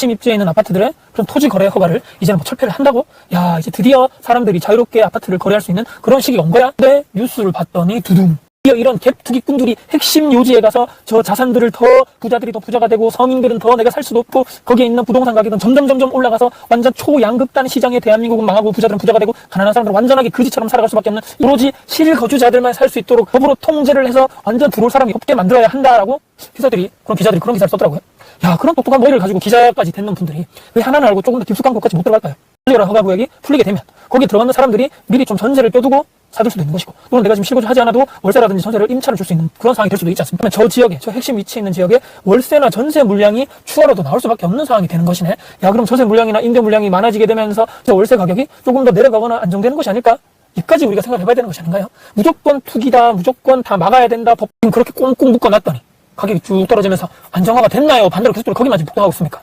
핵심 입지에 있는 아파트들의 그런 토지 거래 허가를 이제는 뭐 철폐를 한다고? 야, 이제 드디어 사람들이 자유롭게 아파트를 거래할 수 있는 그런 시기가 온 거야? 근데 뉴스를 봤더니 두둥. 드디어 이런 갭 투기꾼들이 핵심 요지에 가서 저 자산들을 더 부자들이 더 부자가 되고 서민들은 더 내가 살 수도 없고 거기에 있는 부동산 가격은 점점 점점 올라가서 완전 초양극단 시장에 대한민국은 망하고 부자들은 부자가 되고 가난한 사람들은 완전하게 그지처럼 살아갈 수밖에 없는 오로지 실거주자들만 살 수 있도록 법으로 통제를 해서 완전 들어올 사람이 없게 만들어야 한다라고 기자들이 그런 기자들이 그런 기사를 썼더라고요. 야 그런 똑똑한 머리를 가지고 기자까지 됐는 분들이 왜 하나는 알고 조금 더 깊숙한 것까지 못 들어갈까요? 허가 구역이 풀리게 되면 거기 들어가는 사람들이 미리 좀 전세를 껴두고 사둘 수도 있는 것이고 또는 내가 지금 실거주 하지 않아도 월세라든지 전세를 임차를 줄 수 있는 그런 상황이 될 수도 있지 않습니까? 그러면 저 지역에 저 핵심 위치에 있는 지역에 월세나 전세 물량이 추가로도 나올 수밖에 없는 상황이 되는 것이네. 야 그럼 전세 물량이나 임대 물량이 많아지게 되면서 저 월세 가격이 조금 더 내려가거나 안정되는 것이 아닐까? 이까지 우리가 생각을 해봐야 되는 것이 아닌가요? 무조건 투기다, 무조건 다 막아야 된다, 법 그렇게 꽁꽁 묶어놨더니 가격이 쭉 떨어지면서 안정화가 됐나요? 반대로 계속 거기만 지금 폭등하고 있습니까?